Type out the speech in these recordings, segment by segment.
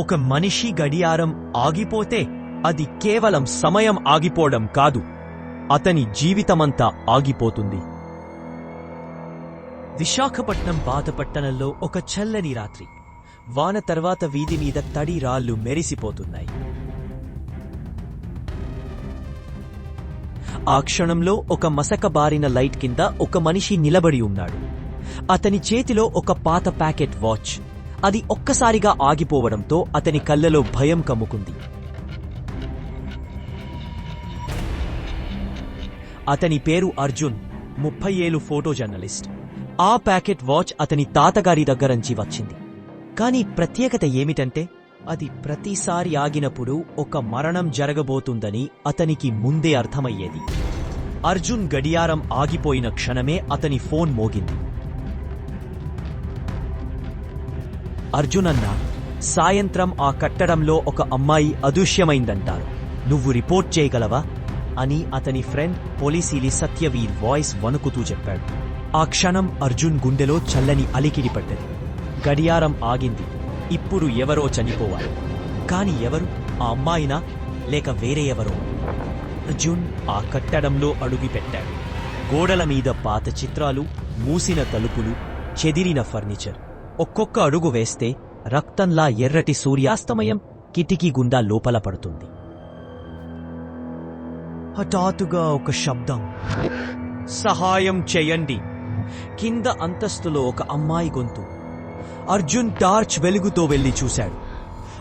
ఒక మనిషి గడియారం ఆగిపోతే అది కేవలం సమయం ఆగిపోవడం కాదు అతని జీవితమంతా ఆగిపోతుంది. విశాఖపట్నం పాతపట్టణంలో ఒక చల్లని రాత్రి. వాన తర్వాత వీధి మీద తడి రాళ్ళు మెరిసిపోతున్నాయి. ఆ క్షణంలో ఒక మసకబారిన లైట్ కింద ఒక మనిషి నిలబడి ఉన్నాడు. అతని చేతిలో ఒక పాత ప్యాకెట్ వాచ్. అది ఒక్కసారిగా ఆగిపోవడంతో అతని కళ్ళలో భయం కమ్ముకుంది. అతని పేరు అర్జున్ ముప్పై ఏళ్ళు ఫోటో జర్నలిస్ట్. ఆ ప్యాకెట్ వాచ్ అతని తాతగారి దగ్గరంచి వచ్చింది. కానీ ప్రత్యేకత ఏమిటంటే అది ప్రతిసారి ఆగినప్పుడు ఒక మరణం జరగబోతుందని అతనికి ముందే అర్థమయ్యేది. అర్జున్ గడియారం ఆగిపోయిన క్షణమే అతని ఫోన్ మోగింది. అర్జునన్న సాయంత్రం ఆ కట్టడంలో ఒక అమ్మాయి అదృశ్యమైందంటారు. నువ్వు రిపోర్ట్ చేయగలవా? అని అతని ఫ్రెండ్ పోలీసీలి సత్యవీర్ వాయిస్ వణుకుతూ చెప్పాడు. ఆ క్షణం అర్జున్ గుండెలో చల్లని అలికిడి పడ్డది. గడియారం ఆగింది. ఇప్పుడు ఎవరో చనిపోవాలి. కాని ఎవరు? ఆ అమ్మాయినా? లేక వేరే ఎవరో? అర్జున్ ఆ కట్టడంలో అడుగుపెట్టాడు. గోడల మీద పాత చిత్రాలు మూసిన తలుపులు చెదిరిన ఫర్నిచర్. ఒక్కొక్క అడుగు వేస్తే రక్తంలా ఎర్రటి సూర్యాస్తమయం కిటికీ గుండా లోపల పడుతుంది. హఠాత్తుగా ఒక శబ్దం. సహాయం చేయండి. కింద అంతస్తులో ఒక అమ్మాయి గొంతు. అర్జున్ టార్చ్ వెలుగుతో వెళ్ళి చూశాడు.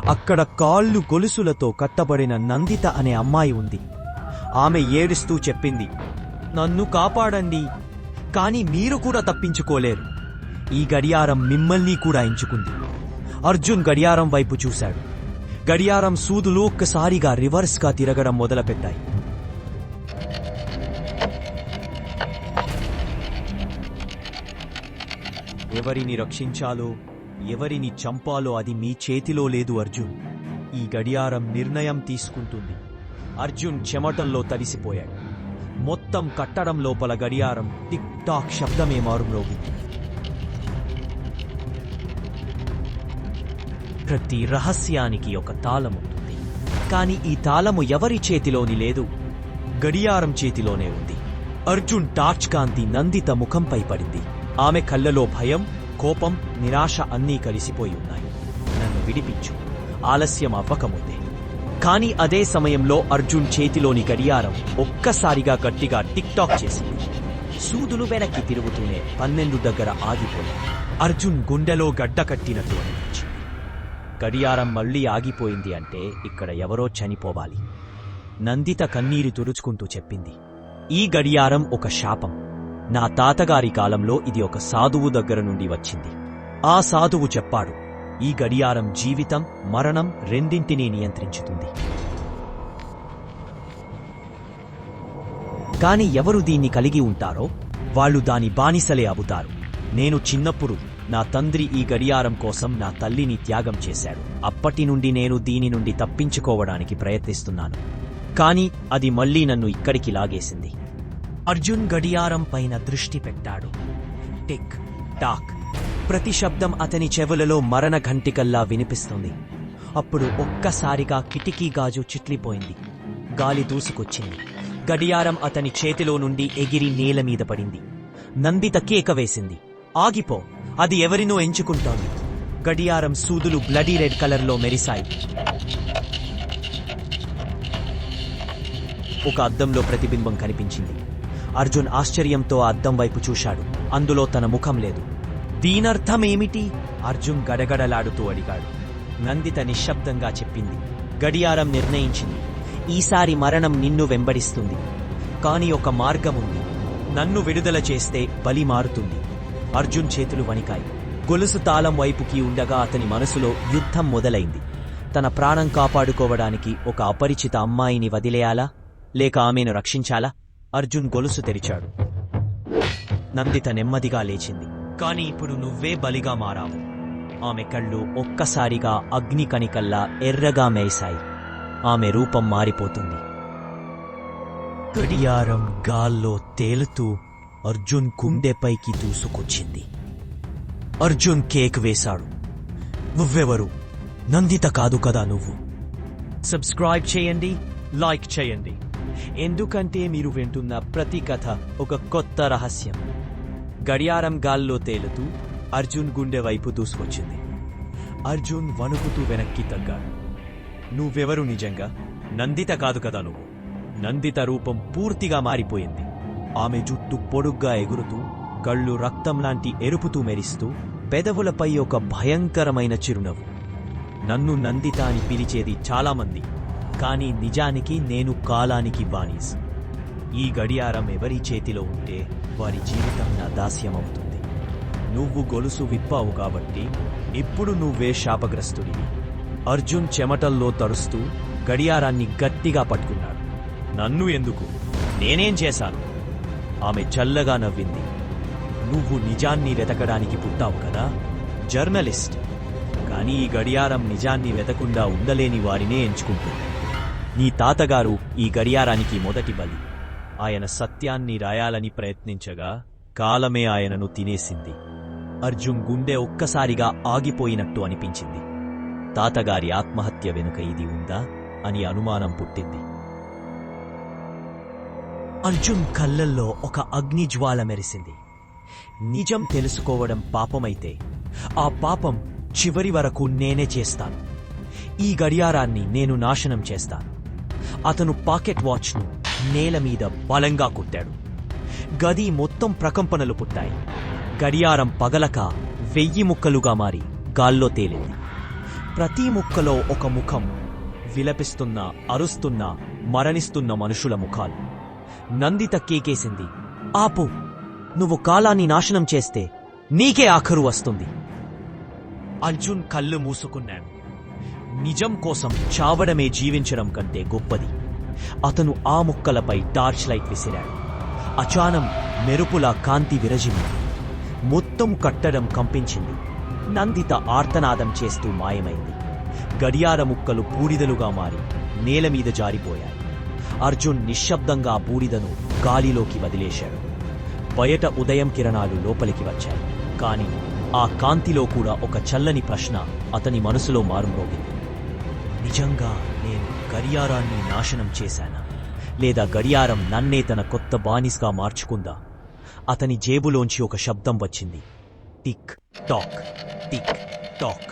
అక్కడ కాళ్ళు గొలుసులతో కట్టబడిన నందిత అనే అమ్మాయి ఉంది. ఆమె ఏడుస్తూ చెప్పింది నన్ను కాపాడండి. కాని మీరు కూడా తప్పించుకోలేరు. ఈ గడియారం మిమ్మల్ని కూడా ఎంచుకుంది. అర్జున్ గడియారం వైపు చూశాడు. గడియారం సూదులు ఒక్కసారిగా రివర్స్గా తిరగడం మొదలుపెట్టాయి. ఎవరిని రక్షించాలో ఎవరిని చంపాలో అది మీ చేతిలో లేదు అర్జున్. ఈ గడియారం నిర్ణయం తీసుకుంటుంది. అర్జున్ చెమటంలో తడిసిపోయాడు. మొత్తం కట్టడం లోపల గడియారం టిక్ టాక్ శబ్దమే మారుమ్రోగింది. ప్రతి రహస్యానికి ఒక తాళం ఉంటుంది కానీ ఈ తాళము ఎవరి చేతిలోని లేదు? గడియారం చేతిలోనే ఉంది. అర్జున్ టార్చ్ కాంతి నందిత ముఖంపై పడింది. ఆమె కళ్ళలో భయం కోపం నిరాశ అన్నీ కలిసిపోయి ఉన్నాయి. నన్ను విడిపించు. ఆలస్యం అవ్వకముందే. కానీ అదే సమయంలో అర్జున్ చేతిలోని గడియారం ఒక్కసారిగా గట్టిగా టిక్ టాక్ చేసింది. సూదులు వెనక్కి తిరుగుతూనే పన్నెండు దగ్గర ఆగిపోయాయి అర్జున్ గుండెలో గడ్డ కట్టినట్టు గడియారం మళ్ళీ ఆగిపోయింది అంటే ఇక్కడ ఎవరో చనిపోవాలి. నందిత కన్నీరు తుడుచుకుంటూ చెప్పింది. ఈ గడియారం ఒక శాపం. నా తాతగారి కాలంలో ఇది ఒక సాధువు దగ్గర నుండి వచ్చింది. ఆ సాధువు చెప్పాడు ఈ గడియారం జీవితం మరణం రెండింటినీ నియంత్రించుతుంది. కాని ఎవరు దీన్ని కలిగి ఉంటారో వాళ్ళు దాని బానిసలే అవుతారు. నేను చిన్నప్పుడు నా తండ్రి ఈ గడియారం కోసం నా తల్లిని త్యాగం చేశాడు. అప్పటి నుండి నేను దీని నుండి తప్పించుకోవడానికి ప్రయత్నిస్తున్నాను. కాని అది మళ్ళీ నన్ను ఇక్కడికి లాగేసింది. అర్జున్ గడియారం పైన దృష్టి పెట్టాడు. Tick tock. ప్రతి శబ్దం అతని చెవులలో మరణ ఘంటికల్లా వినిపిస్తుంది. అప్పుడు ఒక్కసారిగా కిటికీ గాజు చిట్లిపోయింది. గాలి దూసుకొచ్చింది. గడియారం అతని చేతిలో నుండి ఎగిరి నేల మీద పడింది. నందిత కేక వేసింది. ఆగిపో. అది ఎవరినో ఎంచుకుంటోంది. గడియారం సూదులు బ్లడీ రెడ్ కలర్లో మెరిశాయి. ఒక అద్దంలో ప్రతిబింబం కనిపించింది. అర్జున్ ఆశ్చర్యంతో ఆ అద్దం వైపు చూశాడు. అందులో తన ముఖం లేదు. దీనర్థమేమిటి? అర్జున్ గడగడలాడుతూ అడిగాడు. నందిత నిశ్శబ్దంగా చెప్పింది. గడియారం నిర్ణయించింది. ఈసారి మరణం నిన్ను వెంబడిస్తుంది. కాని ఒక మార్గముంది. నన్ను విడుదల చేస్తే బలి మారుతుంది. అర్జున్ చేతులు వణికాయి. గొలుసు తాళం వైపుకి ఉండగా అతని మనసులో యుద్ధం మొదలైంది. తన ప్రాణం కాపాడుకోవడానికి ఒక అపరిచిత అమ్మాయిని వదిలేయాలా? లేక ఆమెను రక్షించాలా? అర్జున్ గొలుసు తెరిచాడు. నందిత నెమ్మదిగా లేచింది. కాని ఇప్పుడు నువ్వే బలిగా మారావు. ఆమె కళ్ళు ఒక్కసారిగా అగ్ని కణికల్లా ఎర్రగా మేశాయి. ఆమె రూపం మారిపోతుంది. గడియారం గాల్లో తేలుతూ అర్జున్ గుండెపైకి దూసుకొచ్చింది. అర్జున్ కేక్ వేశాడు. నువ్వెవరు? నందిత కాదు కదా నువ్వు. సబ్స్క్రైబ్ చేయండి లైక్ చేయండి. ఎందుకంటే మీరు వింటున్న ప్రతి కథ ఒక కొత్త రహస్యం. గడియారం గాల్లో తేలుతూ అర్జున్ గుండె వైపు దూసుకొచ్చింది. అర్జున్ వణుకుతూ వెనక్కి తగ్గాడు. నువ్వెవరు నిజంగా? నందిత కాదు కదా నువ్వు. నందిత రూపం పూర్తిగా మారిపోయింది. ఆమె జుట్టు పొడుగ్గా ఎగురుతూ కళ్ళు రక్తం లాంటి ఎరుపుతూ మెరిస్తూ పెదవులపై ఒక భయంకరమైన చిరునవ్వు. నన్ను నందిత అని పిలిచేది చాలామంది కానీ నిజానికి నేను కాలానికి బానిస్. ఈ గడియారం ఎవరి చేతిలో ఉంటే వారి జీవితం నా దాస్యమవుతుంది. నువ్వు గొలుసు విప్పావు కాబట్టి ఇప్పుడు నువ్వే శాపగ్రస్తుడివి. అర్జున్ చెమటల్లో తరుస్తూ గడియారాన్ని గట్టిగా పట్టుకున్నాడు. నన్ను ఎందుకు? నేనేం చేశాను? ఆమె చల్లగా నవ్వింది. నువ్వు నిజాన్ని వెతకడానికి పుట్టావు కదా జర్నలిస్ట్. కానీ ఈ గడియారం నిజాన్ని వెతకుండా ఉండలేని వారినే ఎంచుకుంటుంది. నీ తాతగారు ఈ గడియారానికి మొదటి బలి. ఆయన సత్యాన్ని రాయాలని ప్రయత్నించగా కాలమే ఆయనను తినేసింది. అర్జున్ గుండె ఒక్కసారిగా ఆగిపోయినట్టు అనిపించింది. తాతగారి ఆత్మహత్య వెనుక ఇది ఉందా అని అనుమానం పుట్టింది. అర్జున్ కళ్ళల్లో ఒక అగ్నిజ్వాల మెరిసింది. నిజం తెలుసుకోవడం పాపమైతే ఆ పాపం చివరి వరకు నేనే చేస్తాను. ఈ గడియారాన్ని నేను నాశనం చేస్తాను. అతను పాకెట్ వాచ్ను నేల మీద బలంగా కొట్టాడు. గది మొత్తం ప్రకంపనలు పుట్టాయి. గడియారం పగలక వెయ్యి ముక్కలుగా మారి గాల్లో తేలింది. ప్రతి ముక్కలో ఒక ముఖం విలపిస్తున్న అరుస్తున్న మరణిస్తున్న మనుషుల ముఖాలు. నందిత కేకేసింది. ఆపు నువ్వు కాలాన్ని నాశనం చేస్తే నీకే ఆఖరు వస్తుంది. అర్జున్ కళ్ళు మూసుకున్నాడు. నిజం కోసం చావడమే జీవించడం కంటే గొప్పది. అతను ఆ ముక్కలపై టార్చ్ లైట్ విసిరాడు. అచానం మెరుపులా కాంతి విరజింది మొత్తం కట్టడం కంపించింది. నందిత ఆర్తనాదం చేస్తూ మాయమైంది. గడియార ముక్కలు బూడిదలుగా మారి నేల మీద జారిపోయాయి. అర్జున్ నిశ్శబ్దంగా బూడిదను గాలిలోకి వదిలేశాడు. బయట ఉదయం కిరణాలు లోపలికి వచ్చాయి. కాని ఆ కాంతిలో కూడా ఒక చల్లని ప్రశ్న అతని మనసులో మారుమ్రోగింది. నిజంగా నేను గడియారాన్ని నాశనం చేశానా? లేదా గడియారం నన్నే తన కొత్త బానిస్గా మార్చుకుందా? అతని జేబులోంచి ఒక శబ్దం వచ్చింది. Tick tock tick tock.